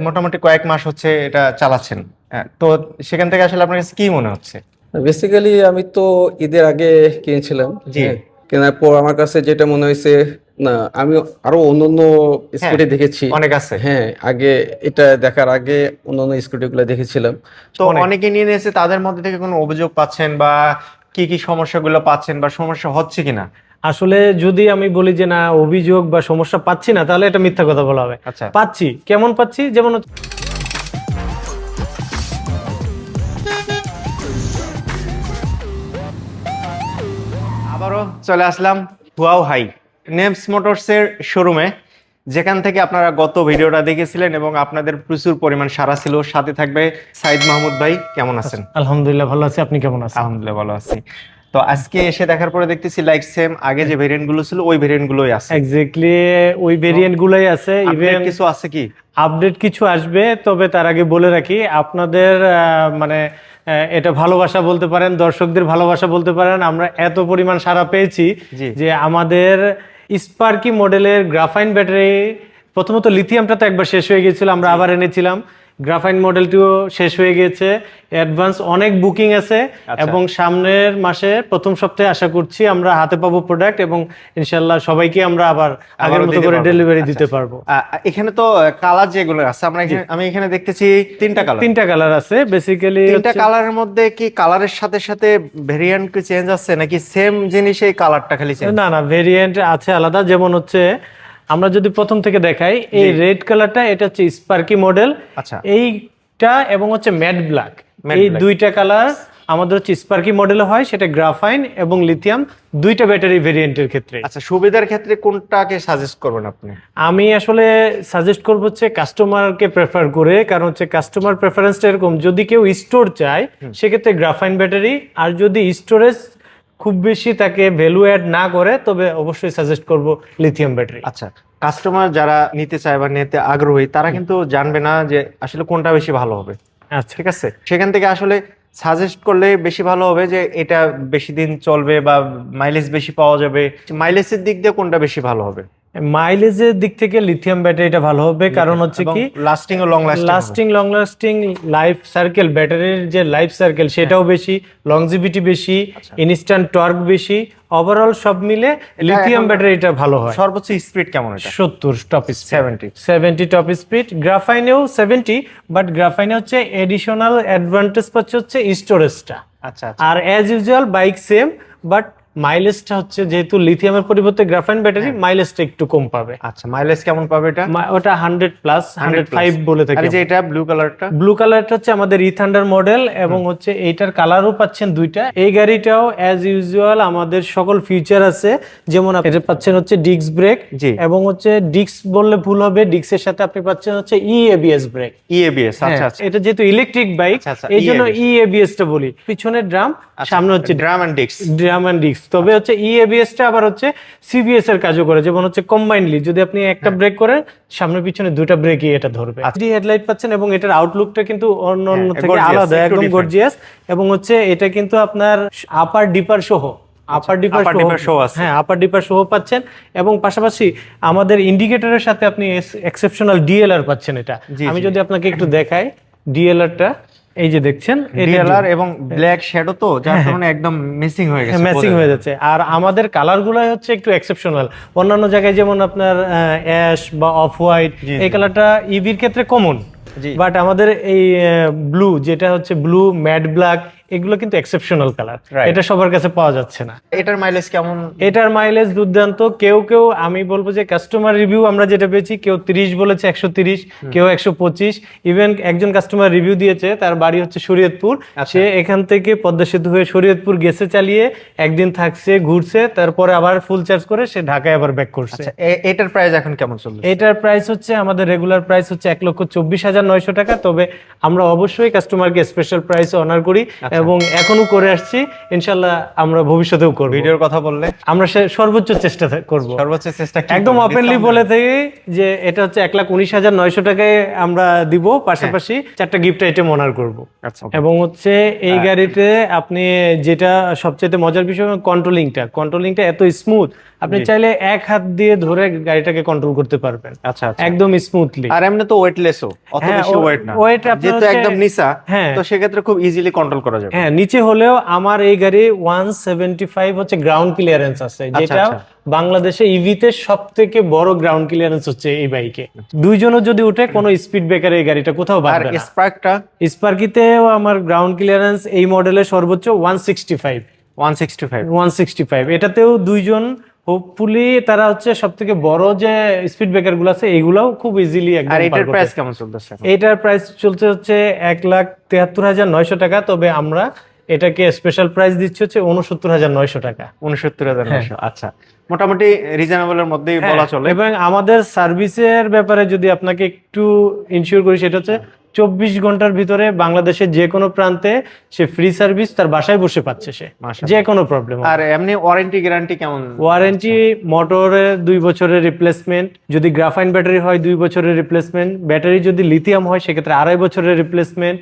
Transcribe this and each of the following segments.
মোটামুটি কয়েক মাস হচ্ছে এটা চালাচ্ছেন। হ্যাঁ, তো সেখান থেকে আসলে আপনার কাছে কি মনে হচ্ছে? বেসিক্যালি আমি তো ঈদের আগে কিনেছিলাম জি। হ্যাঁ, কেনার পর আমার কাছে যেটা মনে হয়েছে না আমি আরও অন্যান্য স্কুটি দেখেছি। অনেক আছে। হ্যাঁ আগে এটা দেখার আগে অন্যান্য স্কুটি গুলো দেখেছিলাম। তো অনেকে নিয়ে নিয়েছে তাদের মধ্যে থেকে কোনো অভিযোগ পাচ্ছেন বা কি কি সমস্যাগুলো পাচ্ছেন বা সমস্যা হচ্ছে কিনা? আসলে যদি আমি বলি যে না অভিযোগ বা সমস্যা পাচ্ছি না তাহলে এটা মিথ্যা কথা বলা হবে। আচ্ছা। পাচ্ছি। কেমন পাচ্ছি? যেমন আবারও চলে আসলাম হুয়াও হাই নেমস মোটরসের শোরুমে যেখান থেকে আপনারা গত ভিডিওটা দেখেছিলেন এবং আপনাদের প্রচুর পরিমাণ সারা ছিল। সাথে থাকবে সাইদ মাহমুদ ভাই কেমন আছেন? আলহামদুলিল্লাহ ভালো আছি। আপনি কেমন আছেন? আলহামদুলিল্লাহ ভালো আছি। তো আজকে এসে দেখার পরে দেখতেছি লাইক সেম আগে যে ভেরিয়েন্টগুলো ছিল ওই ভেরিয়েন্ট গুলোই আছে। এক্স্যাক্টলি ওই ভেরিয়েন্ট গুলোই আছে ইভেন কিছু আছে কি? আপডেট কিছু আসবে তবে তার আগে বলে রাখি আপনাদের মানে এটা ভালোবাসা বলতে পারেন দর্শকদের ভালোবাসা বলতে পারেন আমরা এত পরিমাণ সারা পেয়েছি যে আমাদের স্পার্কি মডেলের গ্রাফাইন ব্যাটারি প্রথমত লিথিয়ামটা তো একবার শেষ হয়ে গিয়েছিল আমরা আবার এনেছিলাম। গ্রাফাইন মডেলটিও শেষ হয়ে গিয়েছে। অ্যাডভান্স অনেক বুকিং আছে আচ্ছা। এবং সামনের মাসে প্রথম সপ্তাহে আশা করছি আমরা হাতে পাবো প্রোডাক্ট এবং ইনশাল্লাহ সবাইকে আমরা আবার আগের মতো করে ডেলিভারি আচ্ছা, দিতে। পারব। এখানে তো কালার যেগুলো আছে আমরা আমি এখানে দেখতেছি তিনটা কালার তিনটা কালার আছে। বেসিক্যালি তিনটা কালারের মধ্যে কি কালারের সাথে সাথে ভেরিয়েন্ট কি চেঞ্জ আছে নাকি সেম জিনিসেই কালারটা খালি চেঞ্জ না না ভেরিয়েন্ট আছে আলাদা। যেমন হচ্ছে আমরা যদি প্রথম থেকে দেখাই এই রেড কালারটা এটা হচ্ছে স্পার্কি মডেল আচ্ছা। এইটা এবং হচ্ছে ম্যাট ব্ল্যাক এই দুইটা কালার আমাদের হচ্ছে স্পার্কি মডেল হয় সেটা গ্রাফাইন এবং লিথিয়াম দুইটা ব্যাটারি ভেরিয়েন্টের ক্ষেত্রে। আচ্ছা সুবিধার ক্ষেত্রে কোনটাকে সাজেস্ট করবেন আপনি? আমি আসলে সাজেস্ট করব হচ্ছে কাস্টমারকে প্রেফার করে কারণ হচ্ছে কাস্টমার প্রেফারেন্সটা এরকম যদি কেউ স্টোর চায় সেক্ষেত্রে গ্রাফাইন ব্যাটারি আর যদি স্টোরেজ খুব বেশি তাকে ভ্যালু অ্যাড না করে তবে অবশ্যই সাজেস্ট করব লিথিয়াম ব্যাটারি আচ্ছা কাস্টমার যারা নিতে চায় বা নিতে আগ্রহী তারা কিন্তু জানবে না যে আসলে কোনটা বেশি ভালো হবে। আচ্ছা। ঠিক আছে? সেখান থেকে আসলে সাজেস্ট করলে বেশি ভালো হবে যে এটা বেশি দিন চলবে বা মাইলেজ বেশি পাওয়া যাবে। মাইলেজের দিক দিয়ে কোনটা বেশি ভালো হবে? মাইলেজের দিক থেকে লিথিয়াম ব্যাটারিটা ভালো হবে কারণ হচ্ছে কি লাস্টিং ও long lasting lasting long lasting life circle ব্যাটারির যে লাইফ সার্কেল সেটাও বেশি লংজিভিটি বেশি ইনস্ট্যান্ট টর্ক বেশি ওভারঅল সব মিলে লিথিয়াম ব্যাটারিটা ভালো হয়। সর্বোচ্চ স্পিড কেমন এটা? সত্তর top speed seventy seventy top speed গ্রাফাইনেও seventy but গ্রাফাইনে হচ্ছে এডিশনাল অ্যাডভান্টেজ পাচ্ছে হচ্ছে স্টোরেজটা আচ্ছা আচ্ছা। আর as usual bike same but মাইলেজটা হচ্ছে যেহেতু লিথিয়ামের পরিবর্তে গ্রাফাইন ব্যাটারি মাইলেজটা একটু কম পাবে। আচ্ছা মাইলেজ কেমন পাবে এটা? ওটা হান্ড্রেড প্লাস হান্ড্রেড ফাইভ বলে আর থাকি যে এটা ব্লু কালারটা ব্লু কালারটা হচ্ছে আমাদের ইথান্ডার মডেল এবং হচ্ছে এইটার কালারও পাচ্ছেন দুইটা। এই গাড়িটাও অ্যাজ ইউজুয়াল আমাদের সকল ফিচার আছে। যেমন আপনি এটা পাচ্ছেন হচ্ছে ডিস্ক ব্রেক জি। এবং হচ্ছে ডিস্ক বললে ভুল হবে। ডিস্কের সাথে আপনি পাচ্ছেন হচ্ছে ই এবিএস ব্রেক ইএবিএস আচ্ছা আচ্ছা। এটা যেহেতু ইলেকট্রিক বাইক আচ্ছা, আচ্ছা, এই জন্য ই এবিএস টা বলি। পিছনের ড্রাম সামনে হচ্ছে drum and disc drum and disc তবে হচ্ছে ই এবিএস টা আবার হচ্ছে সিবিএস এর কাজও করে যেমন হচ্ছে কম্বাইনলি যদি আপনি একটা ব্রেক করেন সামনে পিছনে দুটা ব্রেকই এটা ধরবে। থ্রি হেডলাইট পাচ্ছেন এবং এটার আউটলুকটা কিন্তু অন্য অন্য হ্যাঁ, থেকে আলাদা একদম গর্জিয়াস এবং হচ্ছে এটা কিন্তু আপনার আপার ডিপার সহ আপার ডিপার upper সহ আছে। হ্যাঁ আপার ডিপার সহ পাচ্ছেন। এবং পাশাপাশি আমাদের ইন্ডিকেটরের সাথে আপনি এক্সেপশনাল ডিএলআর পাচ্ছেন এটা। আমি যদি আপনাকে একটু দেখাই ডিএলআরটা এই যে দেখছেন ডিএলআর এবং ব্ল্যাক শ্যাডো তো যার কারণে একদম মিসিং হয়ে গেছে মিসিং হয়ে যাচ্ছে। আর আমাদের কালার গুলাই হচ্ছে একটু এক্সেপশনাল অন্যান্য জায়গায় যেমন আপনার অ্যাশ বা অফ হোয়াইট এই কালারটা ইভির ক্ষেত্রে কমন বাট আমাদের এই ব্লু যেটা হচ্ছে ব্লু ম্যাট ব্ল্যাক এগুলো কিন্তু এক্সেপশনাল কালার এটা সবার কাছে পাওয়া যাচ্ছে না। এটার মাইলেজ কেমন? এটার মাইলেজ দুর্দান্ত। কেউ কেউ আমি বলব যে কাস্টমার রিভিউ আমরা যেটা পেয়েছি কেউ তিরিশ বলেছে একশো তিরিশ কেউ একশো পঁচিশ। ইভেন একজন কাস্টমার রিভিউ দিয়েছে তার বাড়ি হচ্ছে শরীয়তপুর। আচ্ছা। সে এখান থেকে পদ্মা সেতু হয়ে শরীয়তপুর গেছে চালিয়ে একদিন থাকছে ঘুরছে তারপরে আবার ফুল চার্জ করে সে ঢাকায় আবার ব্যাক করছে। আচ্ছা এটার প্রাইস এখন কেমন চলছে? এটার প্রাইস হচ্ছে আমাদের রেগুলার প্রাইস হচ্ছে এক লক্ষ চব্বিশ হাজার নয়শো টাকা। তবে আমরা অবশ্যই কাস্টমারকে স্পেশাল প্রাইস অনার করি। আচ্ছা। এবং এখনও করে আসছি। ইনশাল্লাহ আমরা ভবিষ্যতেও করব। ভিডিওর কথা বললে? আমরা সর্বোচ্চ চেষ্টা করব। সর্বোচ্চ চেষ্টা একদম? ওপেনলি বলে থেকে যে এটা হচ্ছে এক লাখ উনিশ হাজার নয়শো টাকায় আমরা দিব। পাশাপাশি চারটা গিফট আইটেম অনার করব। আচ্ছা। এবং হচ্ছে হ্যাঁ। এই গাড়িতে আপনি যেটা সবচেয়ে মজার বিষয় কন্ট্রোলিংটা কন্ট্রোলিংটা এত স্মুথ আপনি চাইলে এক হাত দিয়ে ধরে গাড়িটাকে কন্ট্রোল করতে পারবেন। আচ্ছা আচ্ছা। একদম স্মুথলি আর এমনি তো ওয়েটলেসও অত হ্যাঁ, বেশি ওয়েট না। আপনার যেহেতু একদম নিচা হ্যাঁ। তো সেক্ষেত্রে খুব ইজিলি কন্ট্রোল করা যাবে। হ্যাঁ নিচে হলেও আমার এই গাড়ি ওয়ান সেভেন্টি ফাইভ হচ্ছে গ্রাউন্ড ক্লিয়ারেন্স আছে যেটা আচ্ছা। বাংলাদেশে ইভিতে সব থেকে বড় গ্রাউন্ড ক্লিয়ারেন্স হচ্ছে এই বাইকে দুইজনও যদি উঠে কোনো স্পিড ব্রেকার এই গাড়িটা কোথাও বাড়বে না। স্পার্কটা স্পার্কিতেও আমার গ্রাউন্ড ক্লিয়ারেন্স এই মডেলের সর্বোচ্চ one sixty five one sixty five one sixty five এটাতেও দুইজন হোপফুলি তারা হচ্ছে সব থেকে বড় যে স্পিড ব্রেকারগুলো আছে এগুলাও খুব ইজিলি আর এটার প্রাইস কেমন চলতেছে? এইটার প্রাইস চলছে হচ্ছে এক লাখ তেহাত্তর হাজার নয়শো টাকা তবে আমরা এটাকে স্পেশাল প্রাইস দিচ্ছি হচ্ছে উনসত্তর হাজার নয়শো টাকা। উনসত্তর হাজার নয়শো। আচ্ছা। মোটামুটি রিজনেবলের মধ্যেই বলা হ্যাঁ, চলে। এবং আমাদের সার্ভিসের ব্যাপারে যদি আপনাকে একটু ইনশিওর করি সেটা হচ্ছে চব্বিশ ঘণ্টার ভিতরে বাংলাদেশের যে কোনো প্রান্তে সে ফ্রি সার্ভিস তার বাসায় বসে পাচ্ছে সে। যে কোনো প্রবলেম আর এমনি ওয়ারেন্টি গ্যারান্টি কেমন? ওয়ারেন্টি মোটরের দুই বছরের রিপ্লেসমেন্ট যদি গ্রাফাইন ব্যাটারি হয় দুই বছরের রিপ্লেসমেন্ট ব্যাটারি যদি লিথিয়াম হয় সেক্ষেত্রে আড়াই বছরের রিপ্লেসমেন্ট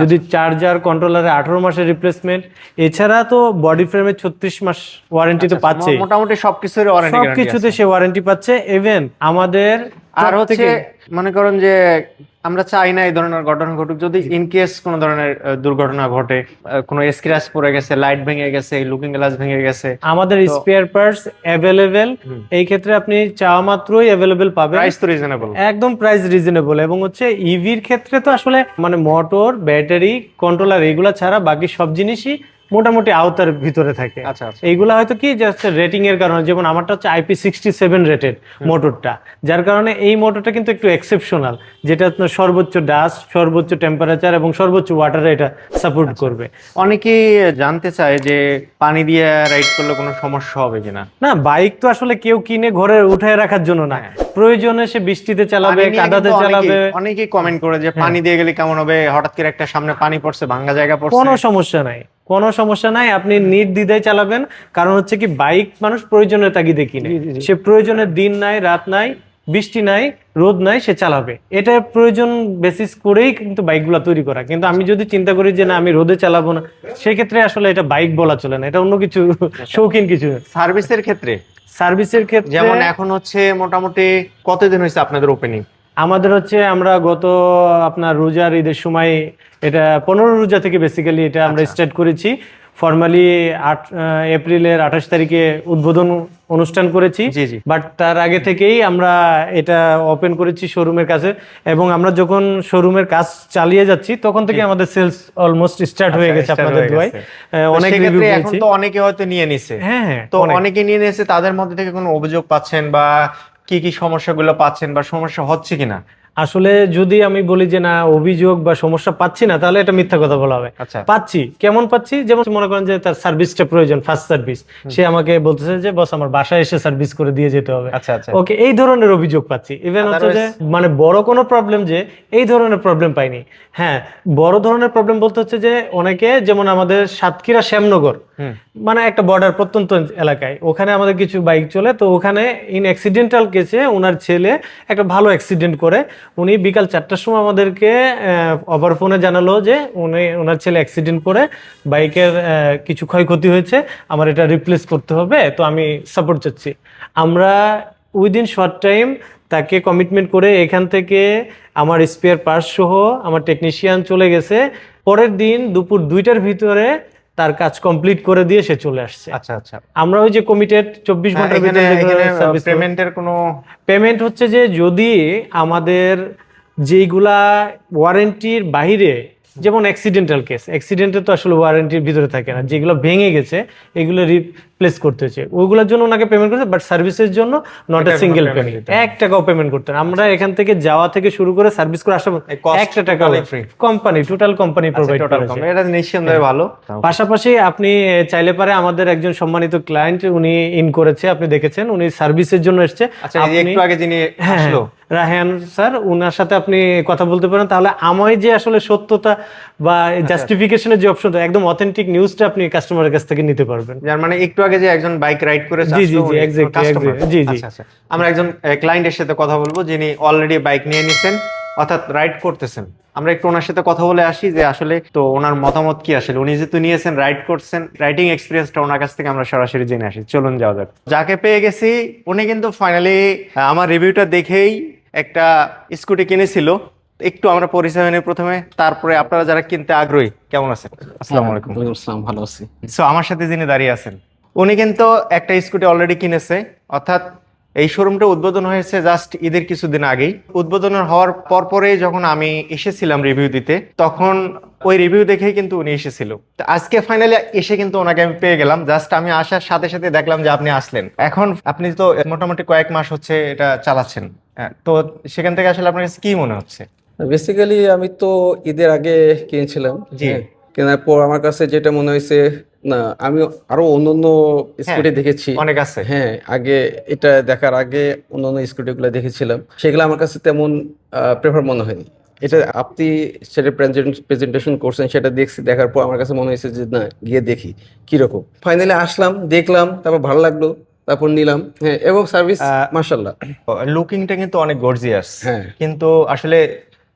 যদি চার্জার কন্ট্রোলারে আঠারো মাসের রিপ্লেসমেন্ট এছাড়া তো বডি ফ্রেমে ছত্রিশ মাস ওয়ারেন্টি তো পাচ্ছে মোটামুটি সবকিছুর সবকিছুতে সে ওয়ারেন্টি পাচ্ছে। ইভেন আমাদের আর হচ্ছে মনে করেন যে আমরা চাই না এই ধরনের ঘটনা ঘটুক। যদি ইন কেস কোনো ধরনের দুর্ঘটনা ঘটে কোনো স্ক্র্যাচ পড়ে গেছে লাইট ভেঙে গেছে লুকিং গ্লাস ভেঙে গেছে আমাদের স্পেয়ার পার্টস অ্যাভেলেবেল এই ক্ষেত্রে আপনি চাওয়া মাত্রই অ্যাভেলেবেল পাবেন। প্রাইস তো রিজনেবল একদম প্রাইস রিজনেবল এবং হচ্ছে ইভির ক্ষেত্রে তো আসলে মানে মোটর ব্যাটারি কন্ট্রোলার এগুলা ছাড়া বাকি সব জিনিসই মোটামুটি আওতার ভিতরে থাকে। আচ্ছা আচ্ছা। এইগুলা হয়তো কি জাস্ট রেটিং এর কারণে যেমন আমারটা হচ্ছে আইপি সিক্সটি সেভেন রেটেড মোটরটা। যার কারণে এই মোটরটা কিন্তু একটু এক্সেপশনাল যেটা আপনার সর্বোচ্চ ডাস্ট সর্বোচ্চ টেম্পারেচার এবং সর্বোচ্চ ওয়াটারে এটা সাপোর্ট আচ্ছা। করবে। অনেকেই জানতে চায় যে পানি দিয়ে রাইড করলে কোনো সমস্যা হবে কিনা। না বাইক তো আসলে কেউ কিনে ঘরে উঠায় রাখার জন্য না। প্রয়োজনে সে বৃষ্টিতে চালাবে কাদাতে চালাবে হ্যাঁ। অনেকেই- অনেকেই কমেন্ট করে যে পানি দিয়ে গেলে কেমন হবে? হঠাৎ করে একটা সামনে পানি পড়ছে ভাঙ্গা জায়গা পড়ছে। কোনো সমস্যা নাই। কোনো সমস্যা নাই আপনি নির্দ্বিধায় চালাবেন। কারণ হচ্ছে কি বাইক মানুষ প্রয়োজনের তাগিদে কিনে। সে প্রয়োজনের দিন নাই রাত নাই বৃষ্টি নাই রোদ নাই সে চালাবে। এটা প্রয়োজন বেসিস করেই কিন্তু বাইকগুলো তৈরি করা। কিন্তু আমি যদি চিন্তা করি যে না আমি রোদে চালাবো না সেক্ষেত্রে আসলে এটা বাইক বলা চলে না। এটা অন্য কিছু শৌখিন কিছু। সার্ভিসের ক্ষেত্রে? সার্ভিসের ক্ষেত্রে যেমন এখন হচ্ছে মোটামুটি কতদিন হয়েছে আপনাদের ওপেনিং আমাদের হচ্ছে আমরা গত আপনার রোজার ঈদের সময় এটা পনেরো রোজা থেকে বেসিক্যালি এটা আমরা আচ্ছা। স্টার্ট করেছি। ফর্মালি আট এপ্রিলের আঠাশ তারিখে উদ্বোধন অনুষ্ঠান করেছি। বাট তার আগে থেকেই আমরা এটা ওপেন করেছি শোরুমের কাছে। এবং আমরা যখন শোরুমের কাজ চালিয়ে যাচ্ছি তখন থেকে আমাদের সেলস অলমোস্ট স্টার্ট হয়ে গেছে আপনাদের দোয়ায়। আহ, অনেক রিভিউ এখন তো অনেকে হয়তো নিয়ে নিছে। হ্যাঁ হ্যাঁ তো অনেক। অনেকে নিয়ে নিয়েছে তাদের মধ্যে থেকে কোনো অভিযোগ পাচ্ছেন বা কি কি সমস্যাগুলো পাচ্ছেন বা সমস্যা হচ্ছে কিনা? আসলে যদি আমি বলি যে না অভিযোগ বা সমস্যা পাচ্ছি না তাহলে এটা মিথ্যা কথা বলা হবে। আচ্ছা। পাচ্ছি। কেমন পাচ্ছি? যেমন মনে করেন যে তার সার্ভিসটা প্রয়োজন ফার্স্ট সার্ভিস সে আমাকে বলতেছে যে বস আমার বাসায় এসে সার্ভিস করে দিয়ে যেতে হবে। আচ্ছা আচ্ছা। ওকে এই ধরনের অভিযোগ পাচ্ছি। ইভেন হচ্ছে যে মানে বড় কোনো প্রবলেম যে এই ধরনের প্রবলেম পাইনি। হ্যাঁ বড় ধরনের প্রবলেম বলতে হচ্ছে যে অনেকে যেমন আমাদের সাতক্ষীরা শ্যামনগর। মানে একটা বর্ডার প্রত্যন্ত এলাকায়। ওখানে আমাদের কিছু বাইক চলে তো ওখানে ইন অ্যাক্সিডেন্টাল কেসে ওনার ছেলে একটা ভালো অ্যাক্সিডেন্ট করে। উনি বিকাল চারটার সময় আমাদেরকে অভার ফোনে জানালো যে উনি ওনার ছেলে অ্যাক্সিডেন্ট করে বাইকের কিছু ক্ষয়ক্ষতি হয়েছে, আমার এটা রিপ্লেস করতে হবে, তো আমি সাপোর্ট চাচ্ছি। আমরা উইদিন শর্ট টাইম তাকে কমিটমেন্ট করে এখান থেকে আমার স্পেয়ার পার্টস সহ আমার টেকনিশিয়ান চলে গেছে। পরের দিন দুপুর দুইটার ভিতরে তার কাজ কমপ্লিট করে দিয়ে সে চলে আসছে। আচ্ছা আচ্ছা। আমরা ওই যে কমিটেড চব্বিশ হ্যাঁ, ঘণ্টার ভিতরে পেমেন্টের কোনো পেমেন্ট হচ্ছে যে যদি আমাদের যেইগুলা ওয়ারেন্টির বাহিরে যেমন অ্যাক্সিডেন্টাল কেস অ্যাক্সিডেন্টে তো আসলে ওয়ারেন্টির ভিতরে থাকে না যেগুলো ভেঙে গেছে এগুলো রিপ্লেস করতে হচ্ছে ওইগুলোর জন্য ওনাকে পেমেন্ট করতে বাট সার্ভিসের জন্য নট এ সিঙ্গেল পেমেন্ট এক টাকাও পেমেন্ট করতে আমরা এখান থেকে যাওয়া থেকে শুরু করে সার্ভিস করে আসা একটা টাকা company total company provide total করেছে। এটা নিঃসন্দেহে ভালো। পাশাপাশি আপনি চাইলে পারে আমাদের একজন সম্মানিত ক্লায়েন্ট উনি ইন করেছে আপনি দেখেছেন উনি সার্ভিসের জন্য এসছে। আচ্ছা আপনি- একটু আগে যিনি হ্যাঁ, আসলো। রাহান স্যার উনার সাথে আপনি কথা বলতে পারেন। তাহলে আমায় যে আসলে সত্যতা বা আচ্ছা। জাস্টিফিকেশনের যে অপশনটা একদম অথেন্টিক নিউজটা আপনি কাস্টমারের কাছ থেকে নিতে পারবেন। যার মানে একটু আগে যে একজন বাইক রাইড করে জি, জি, জি, exactly, জি, জি। আচ্ছা আচ্ছা। আমরা একজন ক্লায়েন্টের সাথে কথা বলব যিনি অলরেডি বাইক নিয়ে নিছেন অর্থাৎ রাইড করতেছেন। আমরা একটু ওনার সাথে কথা বলে আসি যে আসলে তো ওনার মতামত কি আসলে? উনি যেহেতু নিয়েছেন রাইড করছেন রাইডিং এক্সপিরিয়েন্সটা ওনার কাছ থেকে আমরা সরাসরি জেনে আসি। চলুন যাওয়া যাক। যাকে পেয়ে গেছি উনি কিন্তু ফাইনালি আমার রিভিউটা দেখেই একটা স্কুটি কিনেছিল। একটু আমরা পরিচয় হয়নি প্রথমে তারপরে আপনারা যারা কিনতে আগ্রহী কেমন আছেন? আসসালামু আলাইকুম। ওয়ালাইকুম আসসালাম ভালো আছি। সো আমার সাথে যিনি দাঁড়িয়ে আছেন উনি কিন্তু একটা স্কুটি অলরেডি কিনেছে। অর্থাৎ এই শোরুমটা উদ্বোধন হয়েছে জাস্ট ঈদের কিছুদিন আগেই। উদ্বোধন হওয়ার পরপরেই যখন আমি এসেছিলাম রিভিউ দিতে তখন ওই রিভিউ দেখেই কিন্তু উনি এসেছিল। তো আজকে ফাইনালি এসে কিন্তু ওনাকে আমি পেয়ে গেলাম। জাস্ট আমি আসার সাথে সাথে দেখলাম যে আপনি আসলেন। এখন আপনি তো মোটামুটি কয়েক মাস হচ্ছে এটা চালাচ্ছেন। হ্যাঁ, তো সেখান থেকে আসলে আপনার কাছে কি মনে হচ্ছে? বেসিক্যালি আমি তো ঈদের আগে কিনেছিলাম। জি। হ্যাঁ, কেনার পর আমার কাছে যেটা মনে হয়েছে না আমি আরও অন্যান্য স্কুটি দেখেছি। অনেক আছে। হ্যাঁ আগে এটা দেখার আগে অন্যান্য স্কুটিগুলো দেখেছিলাম। সেগুলো আমার কাছে তেমন প্রেফার মনে হয়নি। এটা আপনি সেটা প্রেজেন্টেশন করছেন সেটা দেখছি দেখার পর আমার কাছে মনে হয়েছে যে না গিয়ে দেখি কীরকম। ফাইনালি আসলাম দেখলাম তারপর ভালো লাগল তারপর নিলাম। হ্যাঁ এবং সার্ভিস মার্শাল্লাহ লুকিংটা কিন্তু অনেক গর্জিয়াস হ্যাঁ। কিন্তু আসলে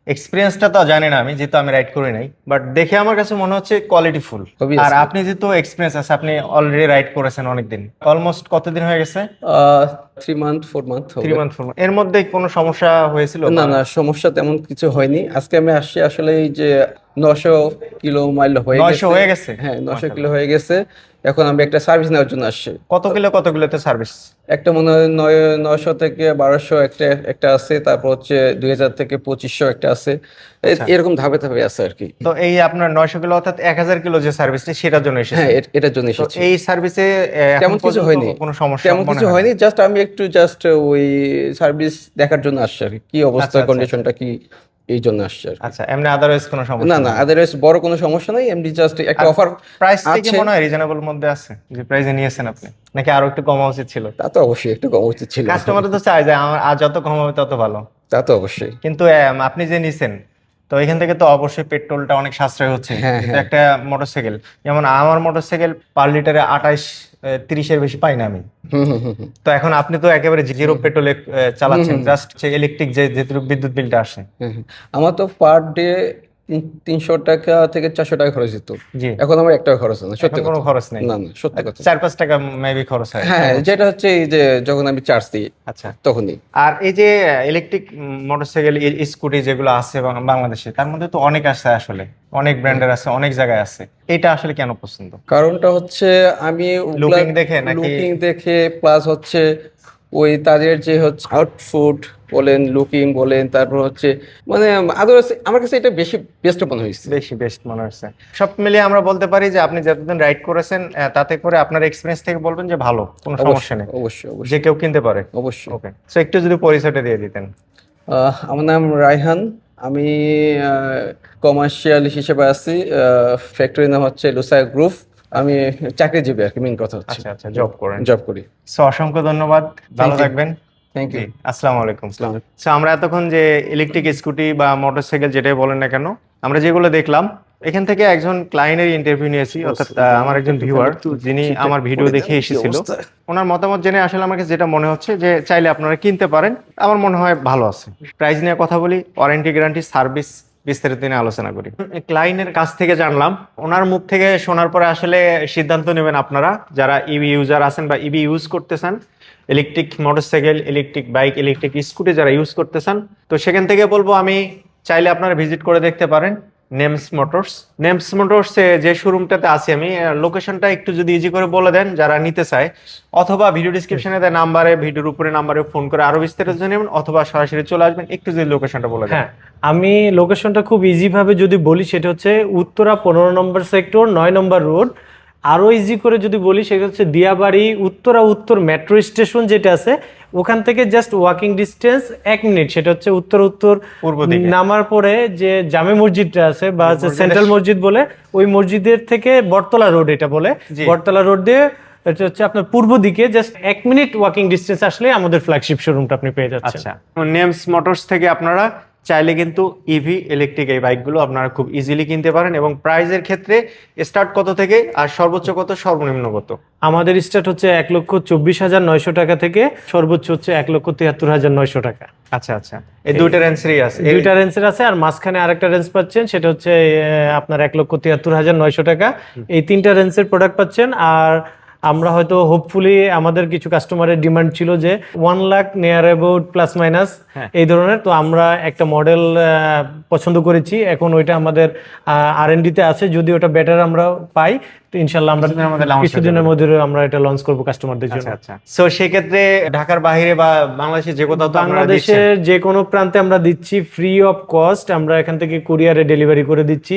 এক্সপিরিয়েন্সটা তো জানি না আমি যেহেতু আমি রাইড করি নাই বাট দেখে আমার কাছে মনে হচ্ছে কোয়ালিটি ফুল আর আপনি যেহেতু এক্সপিরিয়েন্স আছে আপনি অলরেডি রাইড করেছেন অনেকদিন। অলমোস্ট কতদিন হয়ে গেছে? Three month four month three month four এর মধ্যে কোনো সমস্যা হয়েছিল না না সমস্যা তেমন কিছু হয়নি। আজকে আমি আসছি আসলে এই যে নশো কিলো মাইল হয়ে গেছে। হয়ে গেছে? হ্যাঁ নশো কিলো হয়ে গেছে। এখন আমি একটা সার্ভিস নেওয়ার জন্য আসছি। কত কিলো কত কিলোতে সার্ভিস একটা মনে হয় নয় নশো থেকে বারোশো একটা একটা আছে তারপর হচ্ছে দুই হাজার থেকে পঁচিশশো একটা আছে। আচ্ছা। এরকম ধাপে ধাপে আছে আর কি। তো এই আপনার নয়শো কিলো অর্থাৎ এক হাজার কিলো যে সার্ভিসটা সেটার জন্য এসেছে। হ্যাঁ এটার জন্য এসেছি। এই সার্ভিসে তেমন কিছু হয়নি। কোনো সমস্যা তেমন কিছু হয়নি জাস্ট আমি একটু জাস্ট ওই সার্ভিস দেখার জন্য আসছি আর কি। কি অবস্থা আচ্ছা, আচ্ছা, কন্ডিশনটা কি এই জন্য আসছি। আচ্ছা এমনি আদারওয়াইজ কোনো সমস্যা না না আদারওয়াইজ বড় কোনো সমস্যা নাই। এমনি জাস্ট একটা অফার প্রাইস কি আছে। মনে হয় রিজনেবল মধ্যে আছে যে প্রাইসে নিয়েছেন আপনি? নাকি আরও একটু কমা উচিত ছিল? তা তো অবশ্যই একটু কম উচিত ছিল। কাস্টমার তো চায় যে আমার আর যত কম হবে তত ভালো। তা তো অবশ্যই। কিন্তু আপনি যে নিছেন তো এখান থেকে তো অবশ্যই পেট্রোলটা অনেক সাশ্রয় হচ্ছে। হ্যাঁ, হ্যাঁ। একটা মোটরসাইকেল। যেমন আমার মোটরসাইকেল পার লিটারে আঠাশ তিরিশের বেশি পাই না আমি। তো এখন আপনি তো একেবারে জিরো পেট্রোলে চালাচ্ছেন। জাস্ট ইলেকট্রিক যে যেটুকু বিদ্যুৎ বিলটা আসে। আমার তো পার ডে তিনশো টাকা থেকে চারশো টাকা খরচ হতো এখন আমার এক টাকা খরচ না সত্যি কোনো খরচ নেই। না না সত্যি কথা। চার পাঁচ টাকা মেবি খরচ হয়। হ্যাঁ যেটা হচ্ছে এই যে যখন আমি চার্জ দিই আচ্ছা। তখনই। আর এই যে ইলেকট্রিক মোটরসাইকেল স্কুটি যেগুলো আছে বাংলাদেশে তার মধ্যে তো অনেক আছে আসলে। অনেক ব্র্যান্ডের আছে অনেক জায়গায় আছে। এটা আসলে কেন পছন্দ? কারণটা হচ্ছে আমি Looking দেখে নাকি- লুকিং দেখে প্লাস হচ্ছে ওই তাদের যে হচ্ছে আউটফুট বলেন লুকিং বলেন তারপর হচ্ছে মানে আদার্স আমার কাছে এটা বেশি বেস্ট মনে হয়েছে। বেশি বেস্ট মনে হচ্ছে সব মিলিয়ে আমরা বলতে পারি যে আপনি যতদিন রাইড করেছেন তাতে করে আপনার এক্সপিরিয়েন্স থেকে বলবেন যে ভালো কোনো সমস্যা নেই। অবশ্যই অবশ্যই। যে কেউ কিনতে পারে। অবশ্যই। ওকে সো একটু যদি পরিচয়টা দিয়ে দিতেন। আহ, আমার নাম রায়হান। আমি কমার্শিয়াল হিসেবে আছি। ফ্যাক্টরির নাম হচ্ছে লুসাই গ্রুপ আমি চাকরিজীবী আর কি মেন কথা হচ্ছে। আচ্ছা আচ্ছা জব করেন। জব করি। সো অসংখ্য ধন্যবাদ। ভালো থাকবেন। থ্যাংক ইউ আসসালামু আলাইকুম। সো আমরা এতক্ষণ যে ইলেকট্রিক স্কুটি বা মোটরসাইকেল যেটাই বলেন না কেন আমরা যেগুলো দেখলাম এখান থেকে একজন ক্লায়েন্টের ইন্টারভিউ নিয়েছি অর্থাৎ আমার একজন ভিউয়ার যিনি আমার ভিডিও দেখে এসেছিল। ওনার মতামত জেনে আসলে আমাকে যেটা মনে হচ্ছে যে চাইলে আপনারা কিনতে পারেন। আমার মনে হয় ভালো আছে। প্রাইস নিয়ে কথা বলি ওয়ারেন্টি গ্যারান্টি সার্ভিস বিস্তারিত নিয়ে আলোচনা করি। ক্লায়েন্টের কাছ থেকে জানলাম। ওনার মুখ থেকে শোনার পরে আসলে সিদ্ধান্ত নেবেন আপনারা। যারা ইভি ইউজার আছেন বা ইভি ইউজ করতেছেন electric motorcycle electric bike electric scooty যারা ইউজ করতেছেন, তো সেখান থেকে বলব আমি চাইলে আপনারা ভিজিট করে দেখতে পারেন। Names motors. নেমস মোটরস যে শোরুমটাতে আছি আমি লোকেশনটা একটু যদি ইজি করে বলে দেন, যারা নিতে চায়, অথবা ভিডিও ডিসক্রিপশনে দেয় নাম্বারে ভিডিওর উপরে নাম্বারে ফোন করে আরও বিস্তারিত নেবেন, অথবা সরাসরি চলে আসবেন, একটু যদি লোকেশনটা বলে দেন। হ্যাঁ আমি লোকেশনটা খুব ইজি ভাবে যদি বলি, সেটা হচ্ছে উত্তরা পনেরো নম্বর সেক্টর নয় নম্বর রোড আরও ইজি করে যদি বলি সেটা হচ্ছে দিয়াবাড়ি উত্তরা উত্তর মেট্রো স্টেশন যেটা আছে ওখান থেকে জাস্ট ওয়াকিং ডিস্টেন্স এক মিনিট সেটা হচ্ছে উত্তর উত্তর পূর্ব নামার পরে যে জামে মসজিদটা আছে বা সেন্ট্রাল মসজিদ বলে ওই মসজিদের থেকে বটতলা রোড এটা বলে। বটতলা রোড দিয়ে এটা হচ্ছে আপনার পূর্ব দিকে জাস্ট এক মিনিট ওয়াকিং ডিস্টেন্স আসলে আমাদের ফ্ল্যাগশিপ শোরুমটা আপনি পেয়ে যাচ্ছেন। আচ্ছা। নেমস মোটরস থেকে আপনারা চাইলে কিন্তু ইভি ইলেকট্রিক এই বাইকগুলো আপনারা খুব ইজিলি কিনতে পারেন এবং প্রাইজের ক্ষেত্রে স্টার্ট কত থেকে আর সর্বোচ্চ কত সর্বনিম্ন কত? আমাদের স্টার্ট হচ্ছে এক লক্ষ চব্বিশ হাজার নয়শো টাকা থেকে সর্বোচ্চ হচ্ছে এক লক্ষ তিয়াত্তর হাজার নয়শো টাকা। আচ্ছা আচ্ছা। এই দুইটা রেঞ্জেরই আছে। দুইটা রেঞ্জের আছে আর মাঝখানে আরেকটা রেঞ্জ পাচ্ছেন সেটা হচ্ছে আপনার এক লক্ষ তিয়াত্তর হাজার নয়শো টাকা। এই তিনটা রেঞ্জের প্রোডাক্ট পাচ্ছেন আর আমরা হয়তো হোপফুলি আমাদের কিছু কাস্টমারের ডিমান্ড ছিল যে one lakh near about plus minus. এই ধরনের। তো আমরা একটা মডেল পছন্দ করেছি। এখন ওইটা আমাদের আর এন ডিতে আছে। যদি ওটা বেটার আমরা পাই তো ইনশাল্লাহ আমরা কিছুদিনের মধ্যে launch কিছুদিনের মধ্যে আমরা এটা লঞ্চ করব কাস্টমারদের জন্য। আচ্ছা। আচ্ছা সো সেক্ষেত্রে ঢাকার বাইরে বা বাংলাদেশে যে কোথাও তো আপনারা দিচ্ছেন। বাংলাদেশের যে কোনো প্রান্তে আমরা দিচ্ছি ফ্রি অফ কস্ট আমরা এখান থেকে কুরিয়ারে ডেলিভারি করে দিচ্ছি।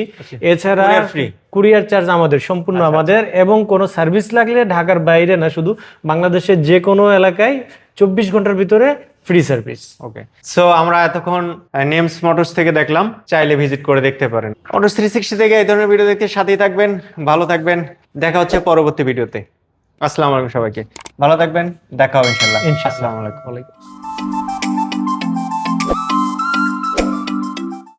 এছাড়া Courier free? কুরিয়ার চার্জ আমাদের সম্পূর্ণ আমাদের এবং কোনো সার্ভিস লাগলে ঢাকার বাইরে না শুধু বাংলাদেশের যে কোনো এলাকায় চব্বিশ ঘণ্টার ভিতরে ফ্রি সার্ভিস ওকে সো আমরা এতক্ষণ নেমস মোটরস থেকে দেখলাম। চাইলে ভিজিট করে দেখতে পারেন। মোটরস থ্রি সিক্সটি থেকে এই ধরনের ভিডিও দেখতে সাথেই থাকবেন ভালো থাকবেন। দেখা হচ্ছে পরবর্তী ভিডিওতে আসসালামু আলাইকুম সবাইকে। ভালো থাকবেন। দেখা হবে ইনশাল্লাহ। আসসালামু আলাইকুম।